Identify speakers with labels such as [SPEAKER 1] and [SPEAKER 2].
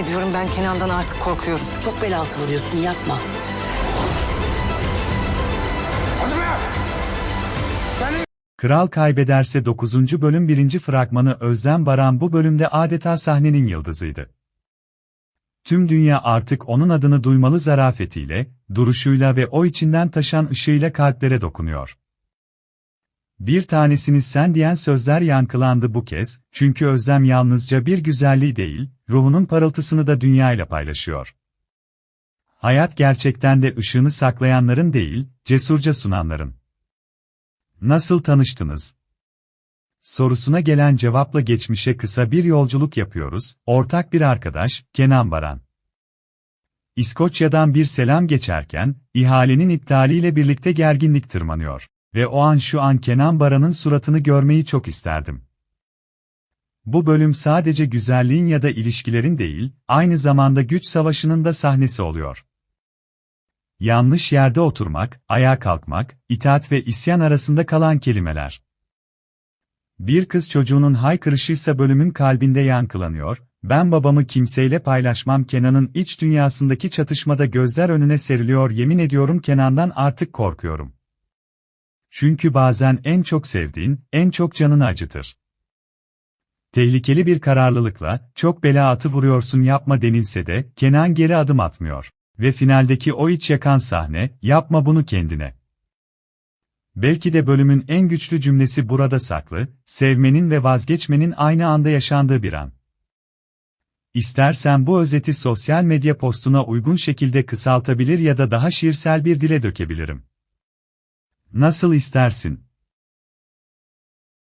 [SPEAKER 1] ediyorum ben Kenan'dan artık korkuyorum.
[SPEAKER 2] Çok bel altı vuruyorsun yapma.
[SPEAKER 3] Kral Kaybederse 9. bölüm 1. fragmanı Özlem Baran bu bölümde adeta sahnenin yıldızıydı. Tüm dünya artık onun adını duymalı zarafetiyle, duruşuyla ve o içinden taşan ışığıyla kalplere dokunuyor. Bir tanesini sen diyen sözler yankılandı bu kez, çünkü Özlem yalnızca bir güzelliği değil, ruhunun parıltısını da dünyayla paylaşıyor. Hayat gerçekten de ışığını saklayanların değil, cesurca sunanların. Nasıl tanıştınız? Sorusuna gelen cevapla geçmişe kısa bir yolculuk yapıyoruz, ortak bir arkadaş, Kenan Baran. İskoçya'dan bir selam geçerken, ihalenin iptaliyle birlikte gerginlik tırmanıyor. Ve o an şu an Kenan Baran'ın suratını görmeyi çok isterdim. Bu bölüm sadece güzelliğin ya da ilişkilerin değil, aynı zamanda güç savaşının da sahnesi oluyor. Yanlış yerde oturmak, ayağa kalkmak, itaat ve isyan arasında kalan kelimeler. Bir kız çocuğunun haykırışıysa bölümün kalbinde yankılanıyor, ben babamı kimseyle paylaşmam Kenan'ın iç dünyasındaki çatışmada gözler önüne seriliyor yemin ediyorum Kenan'dan artık korkuyorum. Çünkü bazen en çok sevdiğin, en çok canını acıtır. Tehlikeli bir kararlılıkla, çok bela atı vuruyorsun yapma denilse de, Kenan geri adım atmıyor. Ve finaldeki o iç yakan sahne, yapma bunu kendine. Belki de bölümün en güçlü cümlesi burada saklı, sevmenin ve vazgeçmenin aynı anda yaşandığı bir an. İstersen bu özeti sosyal medya postuna uygun şekilde kısaltabilir ya da daha şiirsel bir dile dökebilirim. Nasıl istersin?